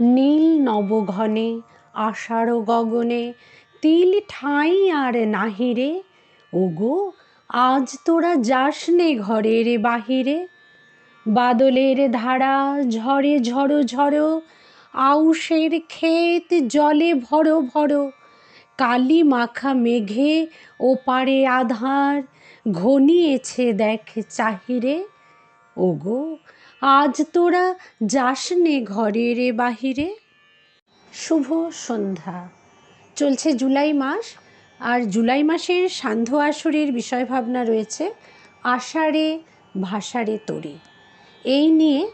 নীল নবঘনে, আষাঢ় গগনে, তিল ঠাঁই আর নাহিরে, ওগো, আজ তোরা যাস নে ঘরের বাহিরে। বাদলের ধারা ঝরে ঝড়ো ঝড়ো আউশের ক্ষেত জলে ভরো ভরো। কালি মাখা মেঘে ওপারে আধার, ঘনিয়েছে দেখ চাহিরে। ওগো আজ তোরা যাস নে ঘরের বাহিরে। শুভ সন্ধ্যা। চলছে জুলাই মাস, আর জুলাই মাসের সান্ধ্য আসরের বিষয় ভাবনা রয়েছে আষাঢ়ে ভাষারে তরি। এই নিয়ে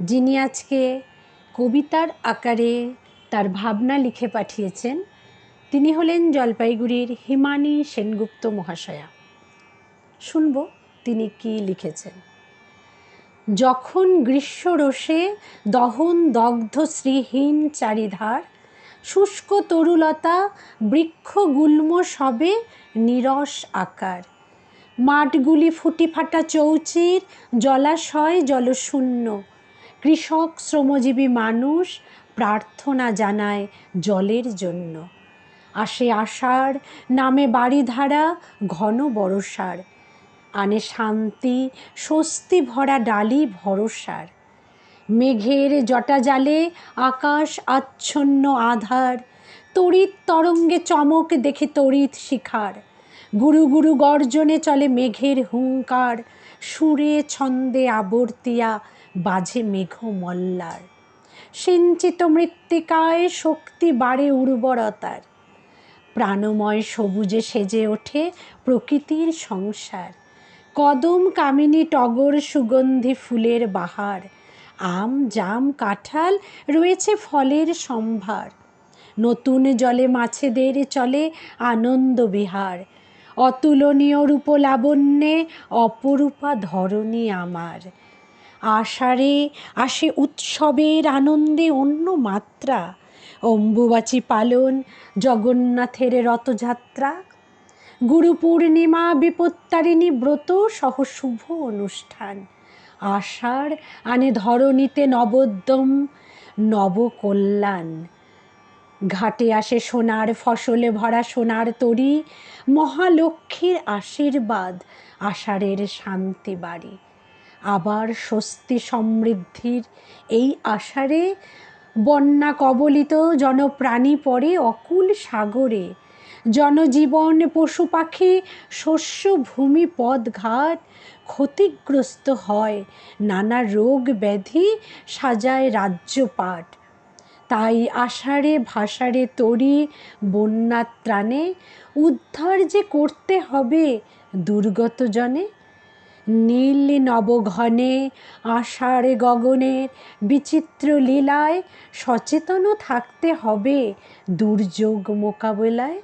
যিনি আজকে কবিতার আকারে তার ভাবনা লিখে পাঠিয়েছেন, তিনি হলেন জলপাইগুড়ির হিমানী সেনগুপ্ত মহাশয়া। শুনব তিনি কি লিখেছেন। যখন গ্রীষ্মরোষে দহন দগ্ধ শ্রীহীন চারিধার, শুষ্ক তরুলতা বৃক্ষ গুল্ম সবে নিরস আকার। মাঠগুলি ফুটি ফাটা চৌচির, জলাশয় জলশূন্য। কৃষক শ্রমজীবী মানুষ প্রার্থনা জানায় জলের জন্য। আসে আষাঢ়, নামে বাড়িধারা ঘন বরসার আনে শান্তি, স্বস্তি ভরা ডালি ভরসার। মেঘের জটা জালে আকাশ আচ্ছন্ন আধার। তড়িৎ তরঙ্গে চমক দেখে তড়িৎ শিখার। গুরু গুরু গর্জনে চলে মেঘের হুঙ্কার। সুরে ছন্দে আবর্তিয়া বাজে মেঘ মল্লার সিঞ্চিত মৃত্তিকায় শক্তি বাড়ে উর্বরতার। প্রাণময় সবুজে সেজে ওঠে প্রকৃতির সংসার। কদম কামিনী টগর সুগন্ধি ফুলের বাহার। আম, জাম, কাঁঠাল রয়েছে ফলের সম্ভার। নতুন জলে মাছেদের চলে আনন্দ বিহার। অতুলনীয় রূপলাবণ্যে অপরূপা ধরণী আমার। আষাঢ়ে আসে উৎসবের আনন্দে অন্য মাত্রা। অম্বুবাচী পালন, জগন্নাথের রথযাত্রা গুরু পূর্ণিমা, বিপত্তারিণী ব্রত সহ শুভ অনুষ্ঠান। আষাঢ় আনে ধরণীতে নবোদ্যম, নবকল্যাণ। ঘাটে আসে সোনার ফসলে, ভরা সোনার তরি, মহালক্ষ্মীর আশীর্বাদ, আষাঢ়ের শান্তি বাড়ি। আবার স্বস্তি সমৃদ্ধির এই আষাঢ়ে বন্যা কবলিত জনপ্রাণী পড়ে অকুল সাগরে। জনজীবন, পশু পাখি, শস্য ভূমি পদঘাট ক্ষতিগ্রস্ত হয়। নানা রোগ ব্যাধি সাজায় রাজ্যপাট। তাই আষাঢ়ে ভাষারে তরি বন্যা ত্রাণে উদ্ধার যে করতে হবে দুর্গত জনে। নীল নবঘনে, আষাঢ়ে গগনের বিচিত্র লীলায় সচেতনও থাকতে হবে দুর্যোগ মোকাবেলায়।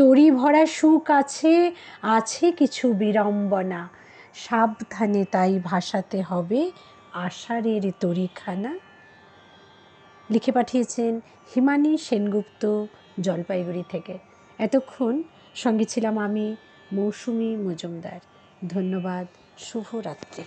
তরি ভরা সুখ আছে আছে কিছু বিড়ম্বনা। সাবধানে তাই ভাসাতে হবে আষাঢ়ের তরিখানা লিখে পাঠিয়েছেন হিমানি সেনগুপ্ত জলপাইগুড়ি থেকে। এতক্ষণ সঙ্গে ছিলাম আমি মৌসুমি মজুমদার। ধন্যবাদ, শুভরাত্রি।